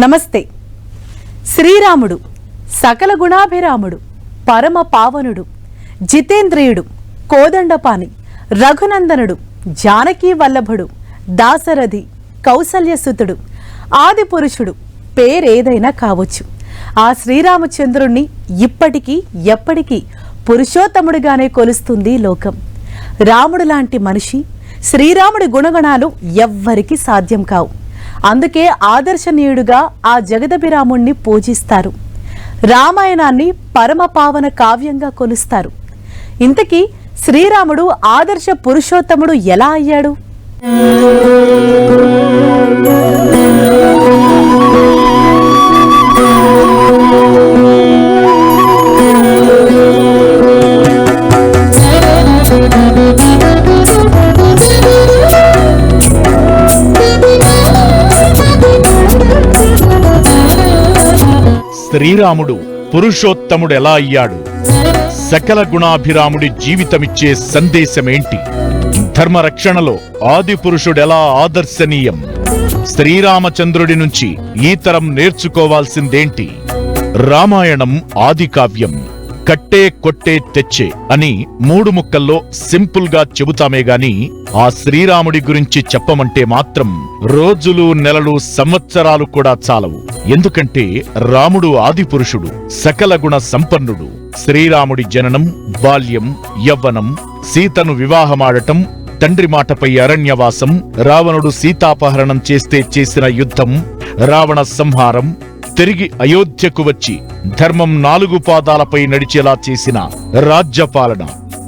నమస్తే. శ్రీరాముడు సకల గుణాభిరాముడు పరమ పావనుడు జితేంద్రియుడు కోదండపాని రఘునందనుడు జానకీ వల్లభుడు దాసరథి కౌసల్యసుతుడు ఆదిపురుషుడు పేరేదైనా కావచ్చు. ఆ శ్రీరామచంద్రుణ్ణి ఇప్పటికీ ఎప్పటికీ పురుషోత్తముడిగానే కొలుస్తుంది లోకం. రాముడు లాంటి మనిషి శ్రీరాముడి గుణగణాలు ఎవ్వరికీ సాధ్యం కావు. అందుకే ఆదర్శనీయుడుగా ఆ జగదభిరాముణ్ణి పూజిస్తారు. రామాయణాన్ని పరమ పావన కావ్యంగా కొలుస్తారు. ఇంతకీ శ్రీరాముడు ఆదర్శ పురుషోత్తముడు ఎలా అయ్యాడు? శ్రీరాముడు పురుషోత్తముడు ఎలా అయ్యాడు? సకల గుణాభిరాముడి జీవితమిచ్చే సందేశమేంటి? ధర్మరక్షణలో ఆది పురుషుడెలా ఆదర్శనీయం? శ్రీరామచంద్రుడి నుంచి ఈ తరం నేర్చుకోవాల్సిందేంటి? రామాయణం ఆది కావ్యం కట్టే కొట్టే తెచ్చే అని మూడు ముక్కల్లో సింపుల్గా చెబుతామే గాని ఆ శ్రీరాముడి గురించి చెప్పమంటే మాత్రం రోజులు నెలలు సంవత్సరాలు కూడా చాలవు. ఎందుకంటే రాముడు ఆదిపురుషుడు సకల గుణ సంపన్నుడు. శ్రీరాముడి జననం బాల్యం యవ్వనం సీతను వివాహమాడటం తండ్రి మాటపై అరణ్యవాసం రావణుడు సీతాపహరణం చేస్తే చేసిన యుద్ధం రావణ సంహారం తిరిగి అయోధ్యకు వచ్చి ధర్మం నాలుగు పాదాలపై నడిచేలా చేసిన రాజ్యపాలన.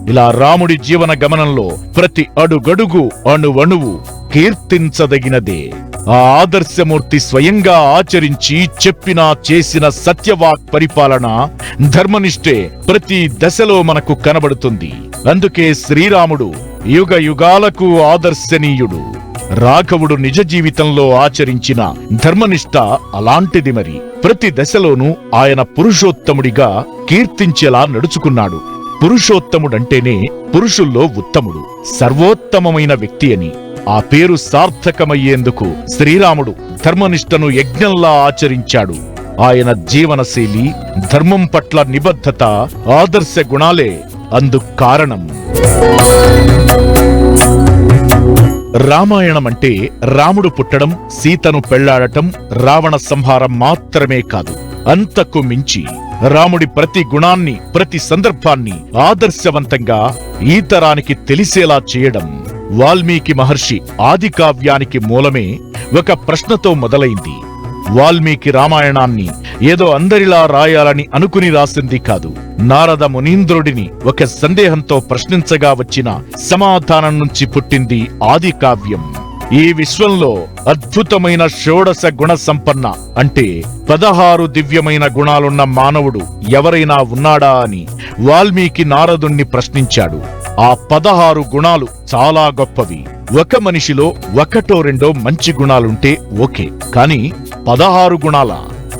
ఇలా రాముడి జీవన గమనంలో ప్రతి అడుగడుగు అణువణువు కీర్తించదగినదే. ఆ ఆదర్శమూర్తి స్వయంగా ఆచరించి చెప్పినా చేసిన సత్యవాక్ పరిపాలన ధర్మనిష్టే ప్రతి దశలో మనకు కనబడుతుంది. అందుకే శ్రీరాముడు యుగ యుగాలకు ఆదర్శనీయుడు. రాఘవుడు నిజ జీవితంలో ఆచరించిన ధర్మనిష్ట అలాంటిది మరి. ప్రతి దశలోనూ ఆయన పురుషోత్తముడిగా కీర్తించేలా నడుచుకున్నాడు. పురుషోత్తముడంటేనే పురుషుల్లో ఉత్తముడు. సర్వోత్తమమైన వ్యక్తి అని. ఆ పేరు సార్థకమయ్యేందుకు శ్రీరాముడు ధర్మనిష్టను యజ్ఞంలా ఆచరించాడు. ఆయన జీవనశైలి ధర్మం పట్ల నిబద్ధత ఆదర్శ గుణాలే అందుకు కారణం. రామాయణం అంటే రాముడు పుట్టడం సీతను పెళ్ళాడటం రావణ సంహారం మాత్రమే కాదు. అంతకు మించి రాముడి ప్రతి గుణాన్ని ప్రతి సందర్భాన్ని ఆదర్శవంతంగా ఈ తరానికి తెలిసేలా చేయడం వాల్మీకి మహర్షి ఆది కావ్యానికి మూలమే ఒక ప్రశ్నతో మొదలైంది. వాల్మీకి రామాయణాన్ని ఏదో అందరిలా రాయాలని అనుకుని రాసింది కాదు. నారద మునీంద్రుడిని ఒక సందేహంతో ప్రశ్నించగా వచ్చిన సమాధానం నుంచి పుట్టింది ఆది కావ్యం. ఈ విశ్వంలో అద్భుతమైన షోడశ గుణ సంపన్న అంటే పదహారు దివ్యమైన గుణాలున్న మానవుడు ఎవరైనా ఉన్నాడా అని వాల్మీకి నారదుణ్ణి ప్రశ్నించాడు. ఆ పదహారు గుణాలు చాలా గొప్పవి. ఒక మనిషిలో ఒకటో రెండో మంచి గుణాలుంటే ఓకే. కాని పదహారు గుణాల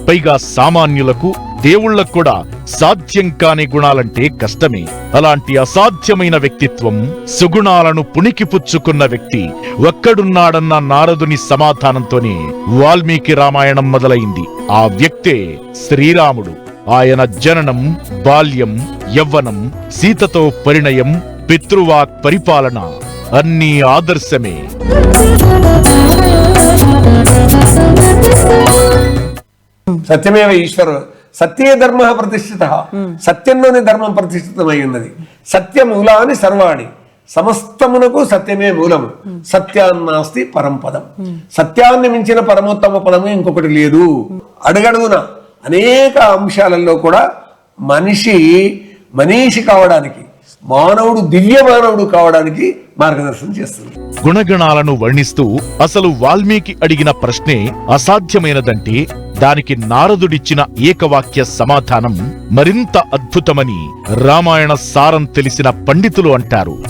పైగా సామాన్యులకు దేవుళ్ళకు కూడా సాధ్యం కాని గుణాలంటే కష్టమే. అలాంటి అసాధ్యమైన వ్యక్తిత్వం సుగుణాలను పుణికిపుచ్చుకున్న వ్యక్తి ఒక్కడున్నాడన్న నారదుని సమాధానంతోనే వాల్మీకి రామాయణం మొదలైంది. ఆ వ్యక్తే శ్రీరాముడు. ఆయన జననం బాల్యం యవ్వనం సీతతో పరిణయం పితృవాక్ పరిపాలన అన్నీ ఆదర్శమే. సత్యమేవ ఈశ్వరు సత్యే ధర్మ ప్రతిష్ఠిత. సత్యంలోని ధర్మం ప్రతిష్ఠితమై ఉన్నది. సత్య మూలాని సర్వాణి. సమస్తమునకు సత్యమే మూలము. సత్యాన్నాస్తి పరంపదం సత్యాన్ని మించిన పరమోత్తమ పదము ఇంకొకటి లేదు. అడుగడుగున అనేక అంశాలలో కూడా మనిషి మనీషి కావడానికి మానవుడు దివ్య మానవుడు కావడానికి మార్గదర్శనం చేస్తుంది. గుణగణాలను వర్ణిస్తూ అసలు వాల్మీకి అడిగిన ప్రశ్నే అసాధ్యమైనదంటే దానికి నారదుడిచ్చిన ఏకవాక్య సమాధానం మరింత అద్భుతమని రామాయణ సారం తెలిసిన పండితులు అంటారు.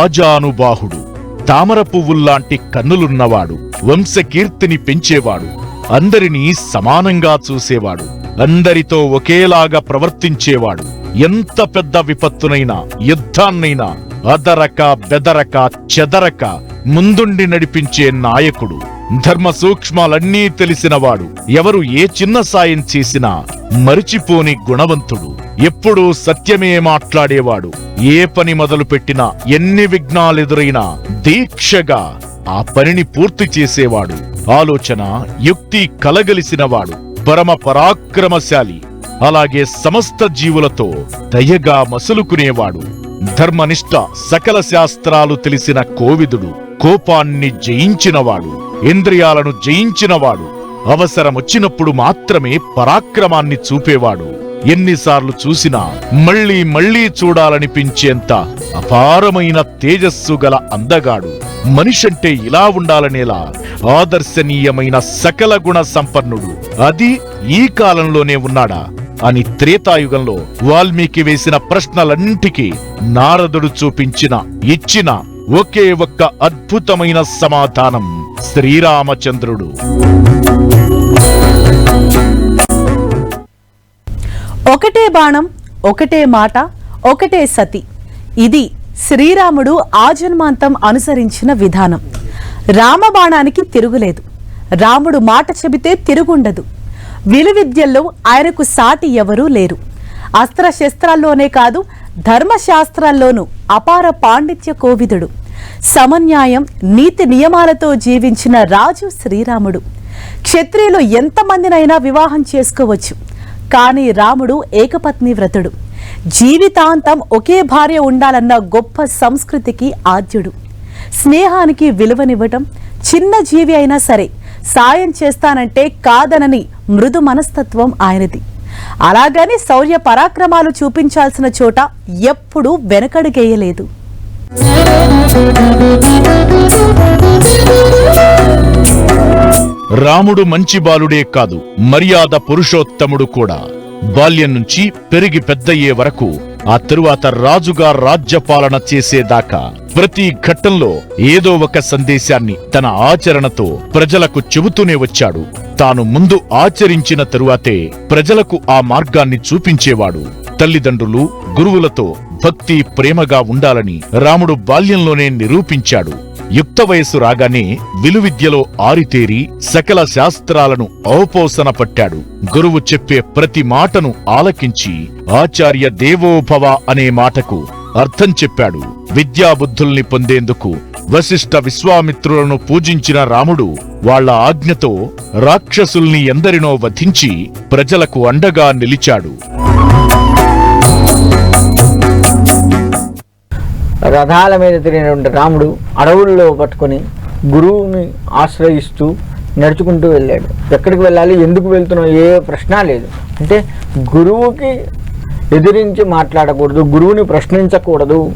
ఆజానుబాహుడు తామర పువ్వుల్లాంటి కన్నులున్నవాడు వంశకీర్తిని పెంచేవాడు అందరినీ సమానంగా చూసేవాడు అందరితో ఒకేలాగా ప్రవర్తించేవాడు. ఎంత పెద్ద విపత్తునైనా యుద్ధాన్నైనా అదరక బెదరక చెదరక ముందుండి నడిపించే నాయకుడు. ధర్మ సూక్ష్మాలన్నీ తెలిసినవాడు. ఎవరు ఏ చిన్న సాయం చేసినా మరిచిపోని గుణవంతుడు. ఎప్పుడూ సత్యమే మాట్లాడేవాడు. ఏ పని మొదలు పెట్టినా ఎన్ని విఘ్నాలెదురైనా దీక్షగా ఆ పనిని పూర్తి చేసేవాడు. ఆలోచన యుక్తి కలగలిసినవాడు. పరమ పరాక్రమశాలి. అలాగే సమస్త జీవులతో దయగా మసులుకునేవాడు. ధర్మనిష్ట సకల శాస్త్రాలు తెలిసిన కోవిదుడు కోపాన్ని జయించినవాడు. ఇంద్రియాలను జయించినవాడు. అవసరమొచ్చినప్పుడు మాత్రమే పరాక్రమాన్ని చూపేవాడు. ఎన్నిసార్లు చూసినా మళ్ళీ మళ్ళీ చూడాలనిపించేంత అపారమైన తేజస్సు గల అందగాడు. మనిషంటే ఇలా ఉండాలనేలా ఆదర్శనీయమైన సకల గుణ సంపన్నుడు. అది ఈ కాలంలోనే ఉన్నాడా? అని త్రేతాయుగంలో వాల్మీకి వేసిన ప్రశ్నలన్నింటికీ నారదుడు చూపించిన ఇచ్చిన ఒకే ఒక్క అద్భుతమైన సమాధానం శ్రీరామచంద్రుడు. ఒకటే బాణం ఒకటే మాట ఒకటే సతి. ఇది శ్రీరాముడు ఆజన్మాంతం అనుసరించిన విధానం. రామబాణానికి తిరుగులేదు. రాముడు మాట చెబితే తిరుగుండదు. విలువిద్యల్లో ఆయనకు సాటి ఎవరూ లేరు. అస్త్రశస్త్రాల్లోనే కాదు ధర్మశాస్త్రాల్లోనూ అపార పాండిత్య కోవిదుడు. సమన్యాయం నీతి నియమాలతో జీవించిన రాజు శ్రీరాముడు. క్షత్రియులు ఎంతమందినైనా వివాహం చేసుకోవచ్చు. కానీ రాముడు ఏకపత్ని వ్రతుడు. జీవితాంతం ఒకే భార్య ఉండాలన్న గొప్ప సంస్కృతికి ఆద్యుడు. స్నేహానికి విలువనివ్వటం చిన్న జీవి అయినా సరే సాయం చేస్తానంటే కాదనని మృదు మనస్తత్వం ఆయనది. అలాగని శౌర్య పరాక్రమాలు చూపించాల్సిన చోట ఎప్పుడూ వెనకడుగేయలేదు. రాముడు మంచి బాలుడే కాదు మర్యాద పురుషోత్తముడు కూడా. బాల్యం నుంచి పెరిగి పెద్దయ్యే వరకు ఆ తరువాత రాజుగా రాజ్యపాలన చేసేదాకా ప్రతి ఘట్టంలో ఏదో ఒక సందేశాన్ని తన ఆచరణతో ప్రజలకు చెబుతూనే వచ్చాడు. తాను ముందు ఆచరించిన తరువాతే ప్రజలకు ఆ మార్గాన్ని చూపించేవాడు. తల్లిదండ్రులు గురువులతో భక్తి ప్రేమగా ఉండాలని రాముడు బాల్యంలోనే నిరూపించాడు. యుక్త వయస్సు రాగానే విలువిద్యలో ఆరితేరి సకల శాస్త్రాలను ఔపోసన పట్టాడు. గురువు చెప్పే ప్రతి మాటను ఆలకించి ఆచార్య దేవోభవ అనే మాటకు అర్థం చెప్పాడు. విద్యాబుద్ధుల్ని పొందేందుకు వశిష్ఠ విశ్వామిత్రులను పూజించిన రాముడు వాళ్ళ ఆజ్ఞతో రాక్షసుల్ని ఎందరినో వధించి ప్రజలకు అండగా నిలిచాడు. రథాల మీద తిరిగినటువంటి రాముడు అడవుల్లో పట్టుకొని గురువుని ఆశ్రయిస్తూ నడుచుకుంటూ వెళ్ళాడు. ఎక్కడికి వెళ్ళాలి? ఎందుకు వెళ్తున్నావు? ఏ ప్రశ్న లేదు. అంటే గురువుకి ఎదిరించి మాట్లాడకూడదు గురువుని ప్రశ్నించకూడదు.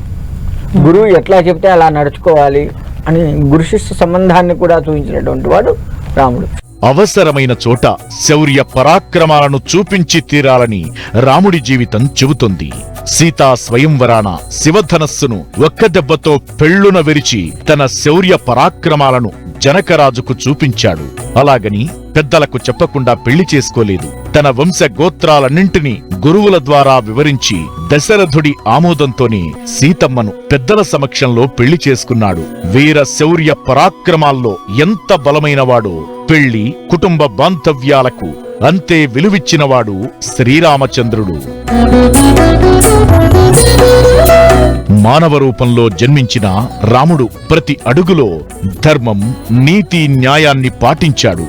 గురువు ఎట్లా చెప్తే అలా నడుచుకోవాలి అని గురు శిష్య సంబంధాన్ని కూడా చూపించినటువంటి వాడు రాముడు. అవసరమైన చోట శౌర్య పరాక్రమాలను చూపించి తీరాలని రాముడి జీవితం చెబుతుంది. సీతా స్వయంవరాన శివధనస్సును ఒక్క దెబ్బతో పెళ్ళున విరిచి తన శౌర్య పరాక్రమాలను జనకరాజుకు చూపించాడు. అలాగని పెద్దలకు చెప్పకుండా పెళ్ళి చేసుకోలేదు. తన వంశ గోత్రాలన్నింటినీ గురువుల ద్వారా వివరించి దశరథుడి ఆమోదంతోనే సీతమ్మను పెద్దల సమక్షంలో పెళ్ళి చేసుకున్నాడు. వీర శౌర్య పరాక్రమాల్లో ఎంత బలమైనవాడో పెళ్ళి కుటుంబ బాంధవ్యాలకు అంతే విలువిచ్చినవాడు శ్రీరామచంద్రుడు. మానవ రూపంలో జన్మించిన రాముడు ప్రతి అడుగులో ధర్మం నీతి న్యాయాన్ని పాటించాడు.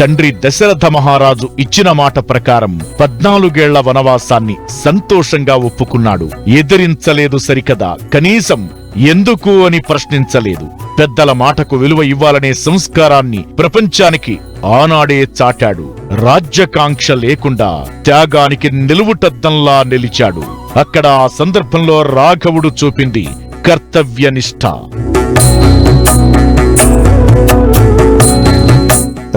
తండ్రి దశరథ మహారాజు ఇచ్చిన మాట ప్రకారం పద్నాలుగేళ్ళ వనవాసాన్ని సంతోషంగా ఒప్పుకున్నాడు. ఎదిరించలేదు సరికదా. కనీసం ఎందుకు అని ప్రశ్నించలేదు. పెద్దల మాటకు విలువ ఇవ్వాలనే సంస్కారాన్ని ప్రపంచానికి ఆనాడే చాటాడు. రాజ్యకాంక్ష లేకుండా త్యాగానికి నిలువుటద్దంలా నిలిచాడు. అక్కడ ఆ సందర్భంలో రాఘవుడు చూపింది కర్తవ్యనిష్ట.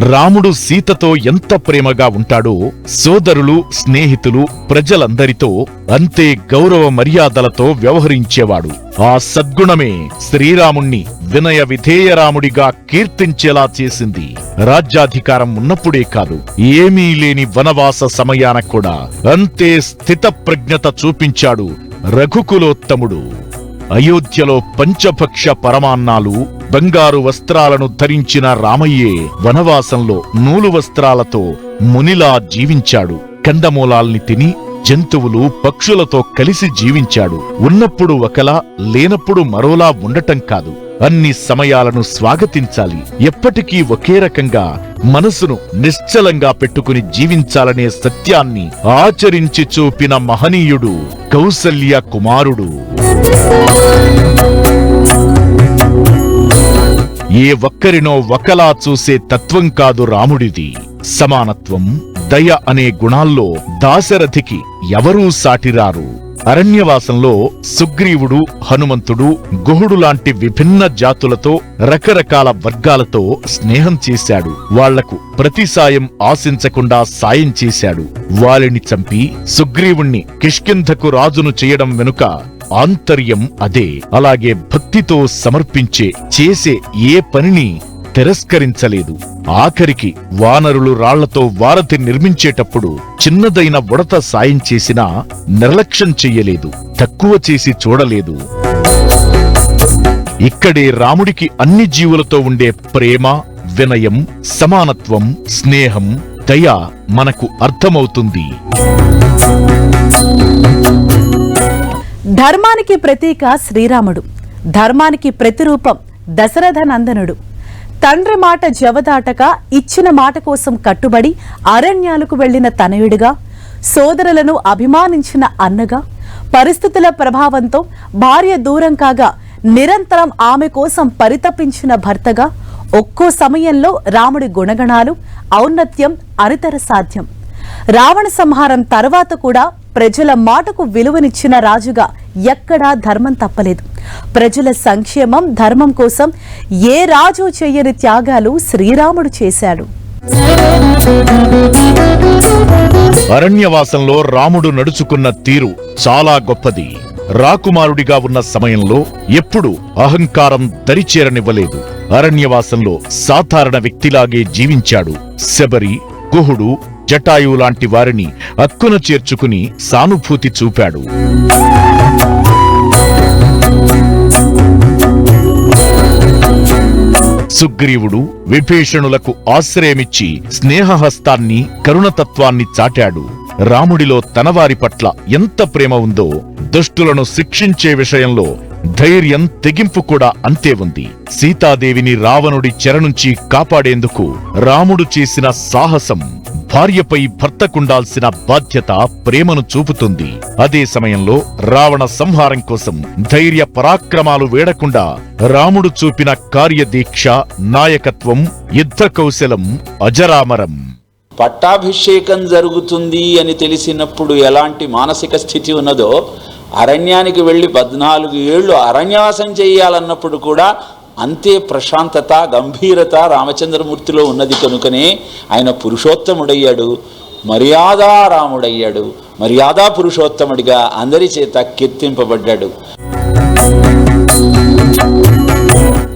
రాముడు సీతతో ఎంత ప్రేమగా ఉంటాడో సోదరులు స్నేహితులు ప్రజలందరితో అంతే గౌరవ మర్యాదలతో వ్యవహరించేవాడు. ఆ సద్గుణమే శ్రీరాముణ్ణి వినయ విధేయరాముడిగా కీర్తించేలా చేసింది. రాజ్యాధికారం ఉన్నప్పుడే కాదు ఏమీ లేని వనవాస సమయాన కూడా అంతే స్థితప్రజ్ఞత చూపించాడు రఘుకులోత్తముడు. అయోధ్యలో పంచభక్ష పరమాన్నాలు బంగారు వస్త్రాలను ధరించిన రామయ్యే వనవాసంలో నూలు వస్త్రాలతో మునిలా జీవించాడు. కందమూలాల్ని తిని జంతువులు పక్షులతో కలిసి జీవించాడు. ఉన్నప్పుడు ఒకలా లేనప్పుడు మరోలా ఉండటం కాదు. అన్ని సమయాలను స్వాగతించాలి. ఎప్పటికీ ఒకే రకంగా మనసును నిశ్చలంగా పెట్టుకుని జీవించాలనే సత్యాన్ని ఆచరించి చూపిన మహనీయుడు కౌసల్య కుమారుడు. ఏ ఒక్కరినో ఒకలా చూసే తత్వం కాదు రాముడిది. సమానత్వం దయ అనే గుణాల్లో దాశరథికి ఎవరూ సాటిరారు. అరణ్యవాసంలో సుగ్రీవుడు హనుమంతుడు గుహుడు లాంటి విభిన్న జాతులతో రకరకాల వర్గాలతో స్నేహం చేశాడు. వాళ్ళకు ప్రతి సాయం ఆశించకుండా సాయం చేశాడు. వాలిని చంపి సుగ్రీవుణ్ణి కిష్కింధకు రాజును చేయడం వెనుక ఆంతర్యం అదే. అలాగే భక్తితో సమర్పించే చేసే ఏ పనిని తిరస్కరించలేదు. ఆఖరికి వానరులు రాళ్ళతో వారధి నిర్మించేటప్పుడు చిన్నదైన ఉడత సాయం చేసినా నిర్లక్ష్యం చెయ్యలేదు తక్కువ చేసి చూడలేదు. ఇక్కడే రాముడికి అన్ని జీవులతో ఉండే ప్రేమ వినయం సమానత్వం స్నేహం దయ మనకు అర్థమవుతుంది. ధర్మానికి ప్రతీక శ్రీరాముడు. ధర్మానికి ప్రతిరూపం దశరథ నందనుడు. తండ్రి మాట జవదాటక ఇచ్చిన మాట కోసం కట్టుబడి అరణ్యాలకు వెళ్ళిన తనయుడిగా సోదరులను అభిమానించిన అన్నగా పరిస్థితుల ప్రభావంతో భార్య దూరం కాగా నిరంతరం ఆమె కోసం పరితపించిన భర్తగా ఒక్కో సమయంలో రాముడి గుణగణాలు ఔన్నత్యం అనితర సాధ్యం. రావణ సంహారం తర్వాత కూడా ప్రజల మాటకు విలువనిచ్చిన రాజుగా ఎక్కడా ధర్మం తప్పలేదు. ప్రజల సంక్షేమం ధర్మం కోసం ఏ రాజు చెయ్యని త్యాగాలు శ్రీరాముడు చేశాడు. అరణ్యవాసంలో రాముడు నడుచుకున్న తీరు చాలా గొప్పది. రాకుమారుడిగా ఉన్న సమయంలో ఎప్పుడు అహంకారం దరిచేరనివ్వలేదు. అరణ్యవాసంలో సాధారణ వ్యక్తిలాగే జీవించాడు శబరి గుహుడు జటాయువు లాంటి వారిని అక్కున చేర్చుకుని సానుభూతి చూపాడు. సుగ్రీవుడు విభీషణులకు ఆశ్రయమిచ్చి స్నేహహస్తాన్ని కరుణతత్వాన్ని చాటాడు. రాముడిలో తనవారి పట్ల ఎంత ప్రేమ ఉందో దుష్టులను శిక్షించే విషయంలో ధైర్యం తెగింపు కూడా అంతే ఉంది. సీతాదేవిని రావణుడి చెర నుంచి కాపాడేందుకు రాముడు చేసిన సాహసం భార్యపై భర్తకుండాల్సిన బాధ్యత ప్రేమను చూపుతుంది. అదే సమయంలో రావణ సంహారం కోసం ధైర్య పరాక్రమాలు వేడకుండా రాముడు చూపిన కార్యదీక్ష నాయకత్వం యుద్ధ కౌశలం అజరామరం. పట్టాభిషేకం జరుగుతుంది అని తెలిసినప్పుడు ఎలాంటి మానసిక స్థితి ఉన్నదో అరణ్యానికి వెళ్ళి పద్నాలుగు ఏళ్ళు అరణ్యవాసం చేయాలన్నప్పుడు కూడా అంతే ప్రశాంతత గంభీరత రామచంద్రమూర్తిలో ఉన్నది కనుకనే ఆయన పురుషోత్తముడయ్యాడు మర్యాదారాముడయ్యాడు మర్యాదా పురుషోత్తముడిగా అందరి చేత కీర్తింపబడ్డాడు.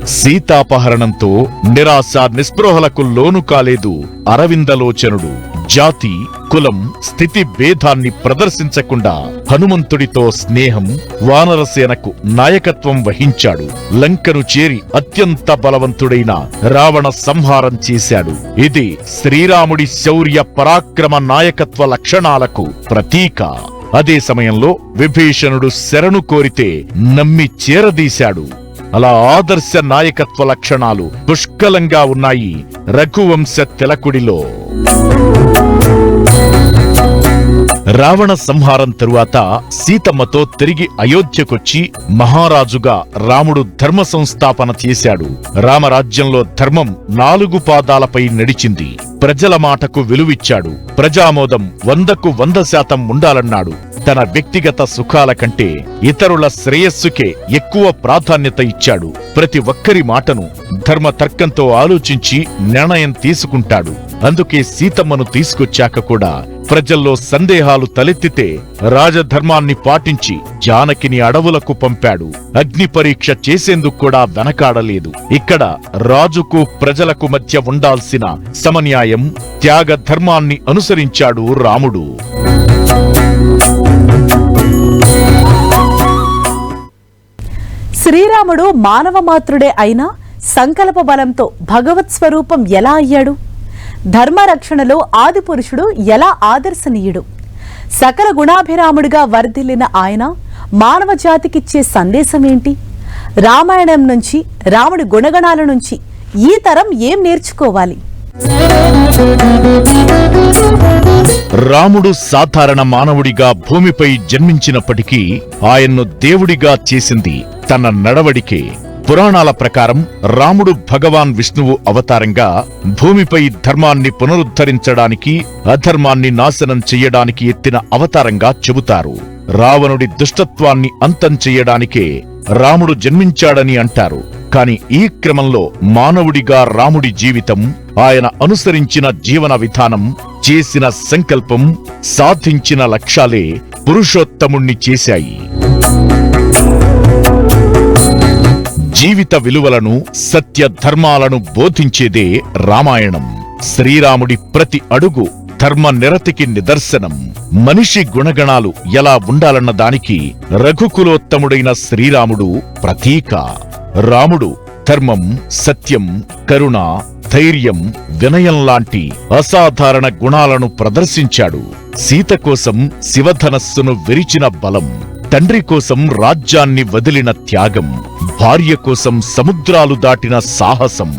సీతాపహరణంతో నిరాశ నిస్పృహలకు లోను కాలేదు అరవిందలోచనుడు. జాతి కులం స్థితి భేదాన్ని ప్రదర్శించకుండా హనుమంతుడితో స్నేహం వానరసేనకు నాయకత్వం వహించాడు. లంకను చేరి అత్యంత బలవంతుడైన రావణ సంహారం చేశాడు. ఇది శ్రీరాముడి శౌర్య పరాక్రమ నాయకత్వ లక్షణాలకు ప్రతీక. అదే సమయంలో విభీషణుడు శరణు కోరితే నమ్మి చేరదీశాడు. అలా ఆదర్శ నాయకత్వ లక్షణాలు పుష్కలంగా ఉన్నాయి రఘువంశ తిలకుడిలో. రావణ సంహారం తరువాత సీతమ్మతో తిరిగి అయోధ్యకొచ్చి మహారాజుగా రాముడు ధర్మ సంస్థాపన చేశాడు. రామరాజ్యంలో ధర్మం నాలుగు పాదాలపై నడిచింది. ప్రజల మాటకు విలువిచ్చాడు. ప్రజామోదం వందకు వంద శాతం ఉండాలన్నాడు. తన వ్యక్తిగత సుఖాల కంటే ఇతరుల శ్రేయస్సుకే ఎక్కువ ప్రాధాన్యత ఇచ్చాడు. ప్రతి ఒక్కరి మాటను ధర్మ తర్కంతో ఆలోచించి నిర్ణయం తీసుకుంటాడు. అందుకే సీతమ్మను తీసుకొచ్చాక కూడా ప్రజల్లో సందేహాలు తలెత్తితే రాజధర్మాన్ని పాటించి జానకిని అడవులకు పంపాడు. అగ్ని పరీక్ష చేసేందుకు కూడా వెనకాడలేదు. ఇక్కడ రాజుకు ప్రజలకు మధ్య ఉండాల్సిన సమన్యాయం త్యాగ ధర్మాన్ని అనుసరించాడు రాముడు. శ్రీరాముడు మానవ మాత్రుడే అయినా సంకల్ప బలంతో భగవత్ స్వరూపం ఎలా అయ్యాడు? ధర్మరక్షణలో ఆదిపురుషుడు ఎలా ఆదర్శనీయుడు? సకల గుణాభిరాముడిగా వర్ధిల్లిన ఆయన మానవ జాతికిచ్చే సందేశం ఏంటి రామాయణం నుంచి రాముడి గుణగణాల నుంచి ఈ తరం ఏం నేర్చుకోవాలి? రాముడు సాధారణ మానవుడిగా భూమిపై జన్మించినప్పటికీ ఆయన్ను దేవుడిగా చేసింది తన నడవడికే పురాణాల ప్రకారం రాముడు భగవాన్ విష్ణువు అవతారంగా భూమిపై ధర్మాన్ని పునరుద్ధరించడానికి అధర్మాన్ని నాశనం చెయ్యడానికి ఎత్తిన అవతారంగా చెబుతారు. రావణుడి దుష్టత్వాన్ని అంతం చెయ్యడానికే రాముడు జన్మించాడని అంటారు. కాని ఈ క్రమంలో మానవుడిగా రాముడి జీవితం ఆయన అనుసరించిన జీవన విధానం చేసిన సంకల్పం సాధించిన లక్ష్యాలే పురుషోత్తముణ్ణి చేశాయి. జీవిత విలువలను సత్య ధర్మాలను బోధించేదే రామాయణం. శ్రీరాముడి ప్రతి అడుగు ధర్మ నిరతికి నిదర్శనం. మనిషి గుణగణాలు ఎలా ఉండాలన్న దానికి రఘుకులోత్తముడైన శ్రీరాముడు ప్రతీక. రాముడు ధర్మం సత్యం కరుణ ధైర్యం వినయం లాంటి అసాధారణ గుణాలను ప్రదర్శించాడు. సీత కోసం శివధనస్సును విరిచిన బలం తండ్రి కోసం రాజ్యాన్ని వదిలిన త్యాగం. భార్య కోసం సముద్రాలు దాటిన సాహసం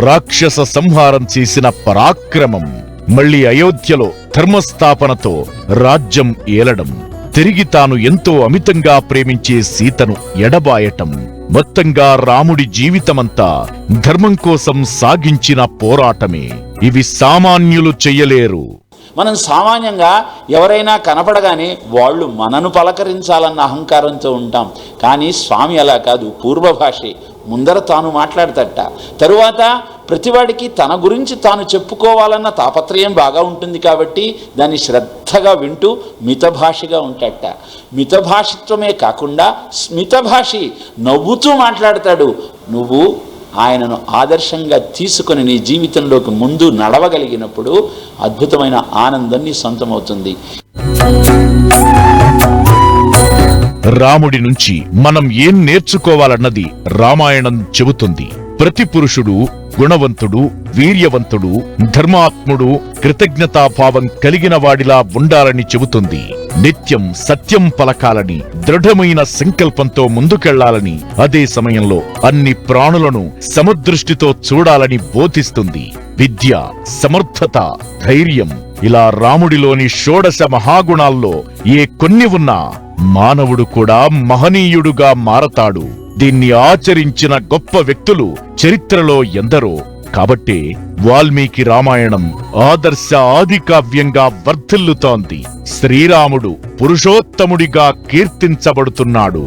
రాక్షస సంహారం చేసిన పరాక్రమం మళ్ళీ అయోధ్యలో ధర్మస్థాపనతో రాజ్యం ఏలడం తిరిగి తాను ఎంతో అమితంగా ప్రేమించే సీతను ఎడబాయటం మొత్తంగా రాముడి జీవితమంతా ధర్మం కోసం సాగించిన పోరాటమే. ఇవి సామాన్యులు చెయ్యలేరు మనం సామాన్యంగా ఎవరైనా కనపడగానే వాళ్ళు మనను పలకరించాలన్న అహంకారంతో ఉంటాం. కానీ స్వామి అలా కాదు పూర్వభాషే ముందర తాను మాట్లాడతట. తరువాత ప్రతివాడికి తన గురించి తాను చెప్పుకోవాలన్న తాపత్రయం బాగా ఉంటుంది కాబట్టి దాన్ని శ్రద్ధగా వింటూ మితభాషిగా ఉంటాడట మితభాషిత్వమే కాకుండా స్మితభాషి నవ్వుతూ మాట్లాడతాడు. నువ్వు ఆయనను ఆదర్శంగా తీసుకొని నీ జీవితంలోకి ముందు నడవగలిగినప్పుడు అద్భుతమైన ఆనందం నీ సొంతమవుతుంది. రాముడి నుంచి మనం ఏం నేర్చుకోవాలన్నది రామాయణం చెబుతుంది. ప్రతి పురుషుడు గుణవంతుడు వీర్యవంతుడు ధర్మాత్ముడు కృతజ్ఞతాభావం కలిగిన వాడిలా ఉండాలని చెబుతుంది. నిత్యం సత్యం పలకాలని దృఢమైన సంకల్పంతో ముందుకెళ్ళాలని అదే సమయంలో అన్ని ప్రాణులను సమదృష్టితో చూడాలని బోధిస్తుంది. విద్య సమర్థత ధైర్యం ఇలా రాముడిలోని షోడశ మహాగుణాల్లో ఏ కొన్ని ఉన్నా మానవుడు కూడా మహనీయుడుగా మారతాడు. దీన్ని ఆచరించిన గొప్ప వ్యక్తులు చరిత్రలో ఎందరో. కాబట్టే వాల్మీకి రామాయణం ఆదర్శ ఆదికావ్యంగా వర్ధిల్లుతోంది. శ్రీరాముడు పురుషోత్తముడిగా కీర్తించబడుతున్నాడు.